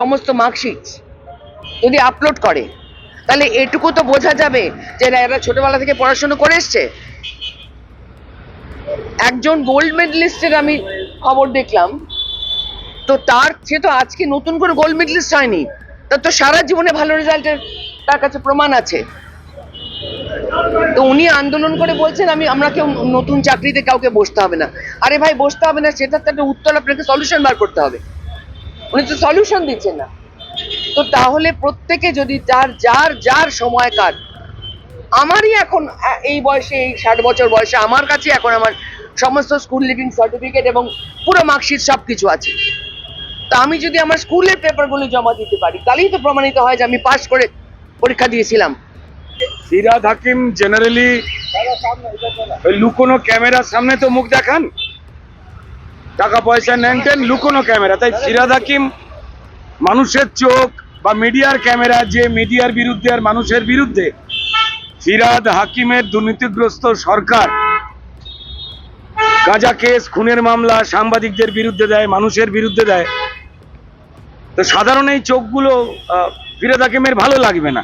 সমস্ত মার্কশিট যদি আপলোড করে, তাহলে এটুকু তো বোঝা যাবে যে না, এরা ছোটবেলা থেকে পড়াশোনা করে এসছে। একজন গোল্ড মেডেলিস্টের আমি খবর দেখলাম, তো তার, সে তো আজকে নতুন করে গোল্ড মেডেলিস্ট হয়নি, তার তো সারা জীবনে ভালো রেজাল্টের তার কাছে প্রমাণ আছে। তো উনি আন্দোলন করে বলছেন, আমি, আমরা কেউ নতুন চাকরিতে কাউকে বসতে হবে না। আরে ভাই, বসতে হবে না সেটার তো একটা উত্তর আপনাকে সলিউশন বার করতে হবে। উনি তো সলিউশন দিচ্ছেন না। তো তাহলে প্রত্যেকে যদি তার যার যার সময় সময়কার আমারই এখন এই বয়সে এই ষাট বছর বয়সে আমার কাছে এখন আমার সমস্ত স্কুল লিভিং সার্টিফিকেট এবং পুরো মার্কশিট সব কিছু আছে। তা আমি যদি আমার স্কুলের পেপারগুলো জমা দিতে পারি তাহলেই তো প্রমাণিত হয় যে আমি পাস করে পরীক্ষা দিয়েছিলাম। ফিরাদ হাকিম জেনারেলি লুকোনো ক্যামেরার সামনে তো মুখ দেখান। টাকা পয়সা নেন টেন, লুকোনো ক্যামেরা। তাই ফিরাদ হাকিম, মানুষের চোখ বা মিডিয়ার ক্যামেরা, যে মিডিয়ার বিরুদ্ধে আর মানুষের বিরুদ্ধে, ফিরাদ হাকিমের দুর্নীতিগ্রস্ত সরকার। গাঁজা কেস, খুনের মামলা সাংবাদিকদের বিরুদ্ধে দেয়, মানুষের বিরুদ্ধে দেয়। তো সাধারণ এই চোখগুলো ফিরাদ হাকিমের ভালো লাগবে না।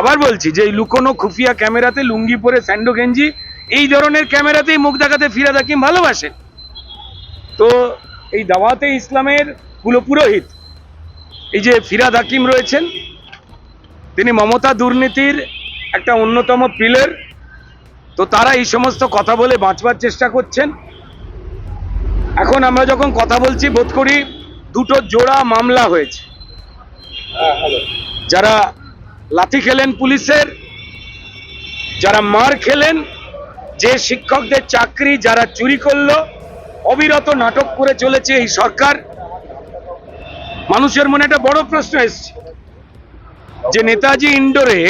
আবার বলছি, যে লুকোনো খুফিয়া ক্যামেরাতে লুঙ্গি পরে স্যান্ডো গেঞ্জি, এই ধরনের ক্যামেরাতেই মুখ দেখাতে ফিরাদ হাকিম ভালোবাসেন তো এই দাওয়াতে ইসলামের কুলপুরোহিত এই যে ফিরাদ হাকিম রয়েছেন, তিনি মমতা দুর্নীতির একটা অন্যতম পিলার। তো তারা এই সমস্ত কথা বলে বাঁচবার চেষ্টা করছেন। এখন আমরা যখন কথা বলছি, বোধ করি দুটো জোড়া মামলা হয়েছে। যারা লাথি খেলেন পুলিশের, যারা মার খেলেন, যে শিক্ষকদের চাকরি যারা চুরি করল অবিরত নাটক করে চলেছে এই সরকার। মানুষের মনে একটা বড় প্রশ্ন এসছে। যে নেতাজি ইন্ডোরে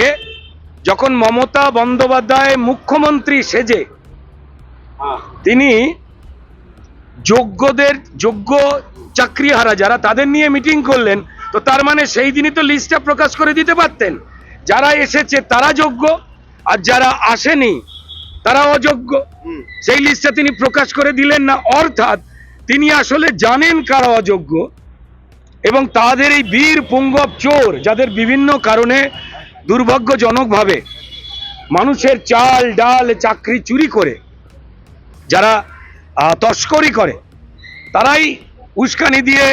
যখন মমতা বন্দ্যোপাধ্যায় মুখ্যমন্ত্রী সেজে, তিনি যোগ্যদের, যোগ্য চাকরিহারা যারা তাদের নিয়ে মিটিং করলেন, তো তার মানে সেই দিনই তো লিস্টটা প্রকাশ করে দিতে পারতেন। যারা এসেছে তারা যোগ্য, আর যারা আসেনি তারা অযোগ্য। সেই লিস্টটা তিনি প্রকাশ করে দিলেন না অর্থাৎ তিনি আসলে জানেন কারা অযোগ্য এবং তাদের এই বীর পুঙ্গব চোর যাদের বিভিন্ন কারণে দুর্ভাগ্যজনকভাবে মানুষের চাল ডাল চাকরি চুরি করে যারা তস্করি করে তারাই উস্কানি দিয়ে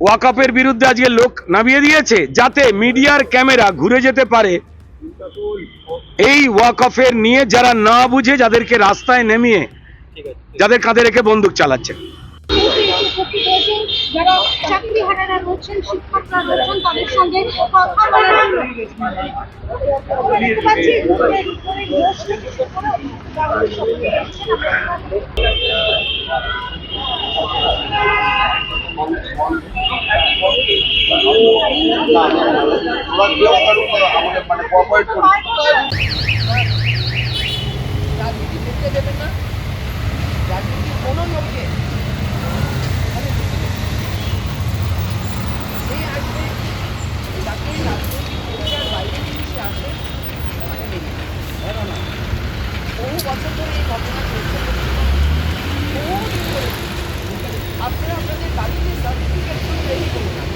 ওয়াকাপের বিরুদ্ধে আজকে লোক নামিয়ে দিয়েছে যাতে মিডিয়ার ক্যামেরা ঘুরে যেতে পারে এই ওয়াকফের নিয়ে যারা না বুঝে যাদেরকে রাস্তায় নেমিয়ে যাদের কাঁধে রেখে বন্দুক চালাচ্ছে। যারা চাকরি রয়েছেন শিক্ষকরা রয়েছেন তাদের সঙ্গে কথা রাজনীতি ঢুকতে দেবেন না রাজনীতি কোনো লোককে সেই আসবে তাকে রাজনৈতিক ভূমিকার বাইরে যদি সে আসে বহু বছর ধরে এই ঘটনা চলছে বহুদিন আপনারা আপনাদের বাড়িতে সার্টিফিকেটগুলো রেডি করুন